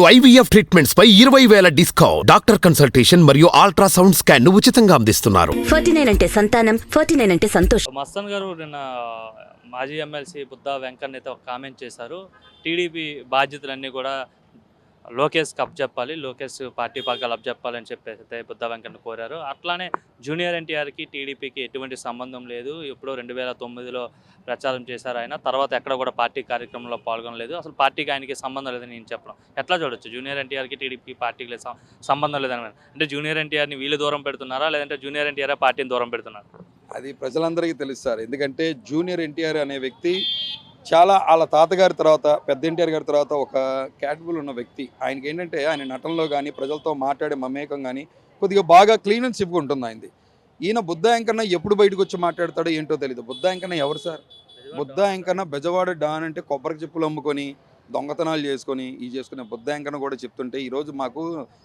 IVF treatments పై ఇరవై వేల డిస్కౌంట్. డాక్టర్ కన్సల్టేషన్ మరియు అల్ట్రాసౌండ్ స్కాన్ను ఉచితంగా అందిస్తున్నారు. ఫార్టీ నైన్ అంటే సంతానం ఫార్టీ నైన్ అంటే సంతోషం. మస్తన్ గారు నిన్న మాజీ ఎమ్మెల్సీ బుద్ధా వెంకన్న అయితే ఒక కామెంట్ చేశారు. టీడీపీ బాధ్యతలన్నీ కూడా లోకేష్ కప్ చెప్పాలి లోకేష్ పార్టీ పగ్గాలు అప్ చెప్పాలని చెప్పేసి అయితే బుద్ధ వెంకన్న కోరారు. అట్లానే జూనియర్ ఎన్టీఆర్కి టీడీపీకి ఎటువంటి సంబంధం లేదు. ఎప్పుడో రెండు వేల తొమ్మిదిలో ప్రచారం చేశారు ఆయన. తర్వాత ఎక్కడ కూడా పార్టీ కార్యక్రమంలో పాల్గొనలేదు. అసలు పార్టీకి ఆయనకి సంబంధం లేదని నేను చెప్పడం ఎట్లా చూడొచ్చు? జూనియర్ ఎన్టీఆర్కి టీడీపీ పార్టీకి లేదు. సంబంధం లేదని అంటే జూనియర్ ఎన్టీఆర్ని వీళ్ళు దూరం పెడుతున్నారా? లేదంటే జూనియర్ ఎన్టీఆర్ పార్టీని దూరం పెడుతున్నారా? అది ప్రజలందరికీ తెలుస్తారు ఎందుకంటే జూనియర్ ఎన్టీఆర్ అనే వ్యక్తి చాలా వాళ్ళ తాతగారి తర్వాత పెద్ద ఎన్టీఆర్ గారి తర్వాత ఒక క్యాటబుల్ ఉన్న వ్యక్తి. ఆయనకి ఏంటంటే ఆయన నటనలో కానీ ప్రజలతో మాట్లాడే మమేకం కానీ కొద్దిగా బాగా క్లీన్ అండ్ సిప్గా ఉంటుంది ఆయనది. ఈయన బుద్ధ వెంకన్న ఎప్పుడు బయటకు వచ్చి మాట్లాడతాడో ఏంటో తెలియదు బుద్ధ వెంకన్న ఎవరు సార్? బుద్ధ వెంకన్న బెజవాడ డాన్ అంటే కొబ్బరి చెప్పులు అమ్ముకొని దొంగతనాలు చేసుకొని ఈ చేసుకునే బుద్ధ వెంకన్న కూడా చెప్తుంటే ఈరోజు మాకు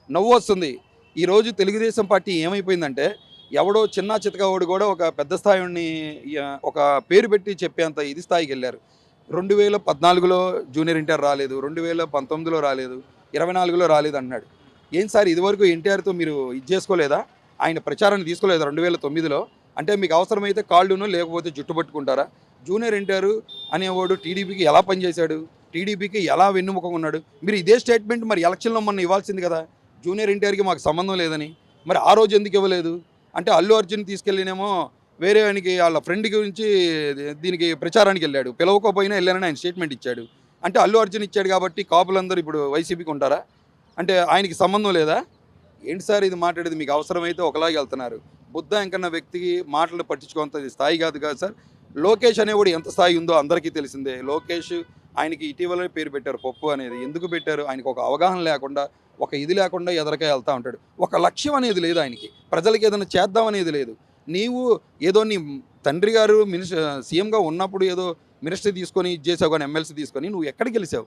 నవ్వు వస్తుంది. ఈరోజు తెలుగుదేశం పార్టీ ఏమైపోయిందంటే ఎవడో చిన్న చితకవాడు కూడా ఒక పెద్ద స్థాయిని ఒక పేరు పెట్టి చెప్పేంత ఇది స్థాయికి వెళ్ళారు. రెండు వేల పద్నాలుగులో జూనియర్ ఎన్టీఆర్ రాలేదు రెండు వేల పంతొమ్మిదిలో రాలేదు ఇరవై నాలుగులో రాలేదు అన్నాడు ఏం సార్ ఇదివరకు ఎన్టీఆర్తో మీరు ఇది చేసుకోలేదా? ఆయన ప్రచారాన్ని తీసుకోలేదా రెండు వేల తొమ్మిదిలో? అంటే మీకు అవసరమైతే కాళ్ళును లేకపోతే జుట్టు పట్టుకుంటారా? జూనియర్ ఎన్టీఆర్ అనేవాడు టీడీపీకి ఎలా పనిచేశాడు? టీడీపీకి ఎలా వెన్నుముఖంగా ఉన్నాడు? మీరు ఇదే స్టేట్మెంట్ మరి ఎలక్షన్లో మొన్న ఇవ్వాల్సింది కదా? జూనియర్ ఎన్టీఆర్కి మాకు సంబంధం లేదని. మరి ఆ రోజు ఎందుకు ఇవ్వలేదు? అంటే అల్లు అర్జున్ తీసుకెళ్ళినేమో వేరే ఆయనకి వాళ్ళ ఫ్రెండ్ గురించి దీనికి ప్రచారానికి వెళ్ళాడు. పిలవకపోయినా వెళ్ళానని ఆయన స్టేట్మెంట్ ఇచ్చాడు. అంటే అల్లు అర్జున్ ఇచ్చాడు కాబట్టి కాపులందరూ ఇప్పుడు వైసీపీకి ఉంటారా? అంటే ఆయనకి సంబంధం లేదా? ఏంటి సార్ ఇది మాట్లాడేది? మీకు అవసరమైతే ఒకలాగే వెళ్తున్నారు. బుద్ధ ఇంకన్న వ్యక్తికి మాటలు పట్టించుకోంత స్థాయి కాదు కాదు సార్. లోకేష్ అనేవాడు ఎంత స్థాయి ఉందో అందరికీ తెలిసిందే. లోకేష్ ఆయనకి ఇటీవలనే పేరు పెట్టారు పప్పు అనేది. ఎందుకు పెట్టారు? ఆయనకు ఒక అవగాహన లేకుండా ఒక ఇది లేకుండా ఎదరకే వెళ్తూ ఉంటాడు. ఒక లక్ష్యం అనేది లేదు ఆయనకి. ప్రజలకి ఏదైనా చేద్దాం అనేది లేదు. నీవు ఏదో నీ తండ్రి గారు మినిస్టర్ సీఎంగా ఉన్నప్పుడు ఏదో మినిస్టర్ తీసుకొని ఇది చేసావు కానీ ఎమ్మెల్సీ తీసుకొని నువ్వు ఎక్కడికి గెలిచావు?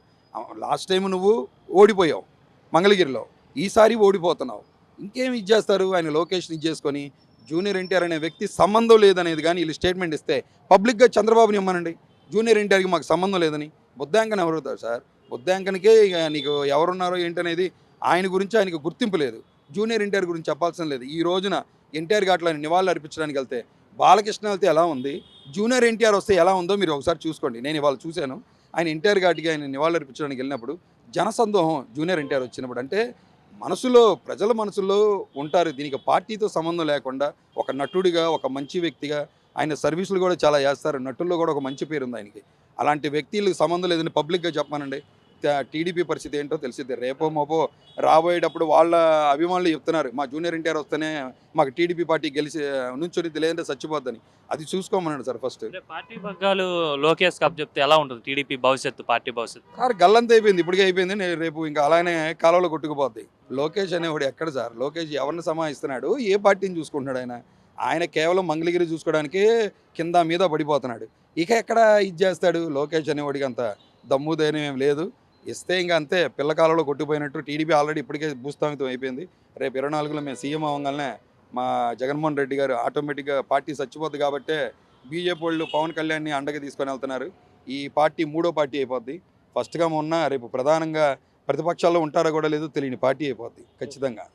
లాస్ట్ టైం నువ్వు ఓడిపోయావు మంగళగిరిలో. ఈసారి ఓడిపోతున్నావు. ఇంకేం ఇది చేస్తారు? ఆయన లొకేషన్ ఇది చేసుకొని జూనియర్ ఎన్టీఆర్ అనే వ్యక్తి సంబంధం లేదనేది కానీ వీళ్ళు స్టేట్మెంట్ ఇస్తే పబ్లిక్గా చంద్రబాబుని ఇమ్మనండి. జూనియర్ ఎన్టీఆర్కి మాకు సంబంధం లేదని. బుద్ధాంకన్ ఎవరు అవుతారు సార్? బుద్ధాంకన్కే ఇక నీకు ఎవరున్నారో ఏంటనేది ఆయన గురించి ఆయనకు గుర్తింపు లేదు. జూనియర్ ఎన్టీఆర్ గురించి చెప్పాల్సిన లేదు. ఈ రోజున ఎన్టీఆర్ ఘాట్లో నివాళులు అర్పించడానికి వెళ్తే బాలకృష్ణ వెళ్తే ఎలా ఉంది? జూనియర్ ఎన్టీఆర్ వస్తే ఎలా ఉందో మీరు ఒకసారి చూసుకోండి. నేను ఇవాళ చూశాను. ఆయన ఎన్టీఆర్ ఘాట్కి ఆయన నివాళులు అర్పించడానికి వెళ్ళినప్పుడు జనసందోహం జూనియర్ ఎన్టీఆర్ వచ్చినప్పుడు అంటే మనసులో ప్రజల మనసులో ఉంటారు. దీనికి పార్టీతో సంబంధం లేకుండా ఒక నటుడిగా ఒక మంచి వ్యక్తిగా ఆయన సర్వీసులు కూడా చాలా చేస్తారు. నటుల్లో కూడా ఒక మంచి పేరు ఉంది ఆయనకి. అలాంటి వ్యక్తులకు సంబంధం లేదని పబ్లిక్గా చెప్పానండి టీడీపీ పరిస్థితి ఏంటో తెలిసింది రేపో మోపో రాబోయేటప్పుడు వాళ్ళ అభిమానులు చెప్తున్నారు మా జూనియర్ ఎన్టీఆర్ వస్తేనే మాకు టీడీపీ పార్టీ గెలిచి నుంచొని లేదంటే చచ్చిపోద్దని. అది చూసుకోమన్నాడు సార్ ఫస్ట్. పార్టీ పగ్గాలు లోకేష్ కప్ చెప్తే ఎలా ఉంటుంది? టీడీపీ భవిష్యత్తు పార్టీ భవిష్యత్తు? సార్ గల్లంత అయిపోయింది ఇప్పటికే అయిపోయింది నేను రేపు ఇంకా అలానే కాలంలో కొట్టుకుపోద్ది. లోకేష్ అనేవాడు ఎక్కడ సార్? లోకేష్ ఎవరిని సమాయిస్తున్నాడు? ఏ పార్టీని చూసుకుంటున్నాడు ఆయన? ఆయన కేవలం మంగళగిరి చూసుకోవడానికి కింద మీద పడిపోతున్నాడు. ఇక ఎక్కడ ఇది చేస్తాడు లోకేష్ అనేవాడికి అంత దమ్ము ధైర్యం ఏం లేదు. ఇస్తే ఇంకా అంతే. పిల్లకాలలో కొట్టిపోయినట్టు టీడీపీ ఆల్రెడీ ఇప్పటికే భూస్థాపితం అయిపోయింది. రేపు ఇరవై నాలుగులో మేము సీఎం అవ్వగానే మా జగన్మోహన్ రెడ్డి గారు ఆటోమేటిక్గా పార్టీ చచ్చిపోద్ది కాబట్టే బీజేపీ వాళ్ళు పవన్ కళ్యాణ్ని అండగా తీసుకొని వెళ్తున్నారు. ఈ పార్టీ మూడో పార్టీ అయిపోద్ది. ఫస్ట్గా మొన్న రేపు ప్రధానంగా ప్రతిపక్షాల్లో ఉంటారో కూడా లేదో తెలియని పార్టీ అయిపోద్ది. ఖచ్చితంగా.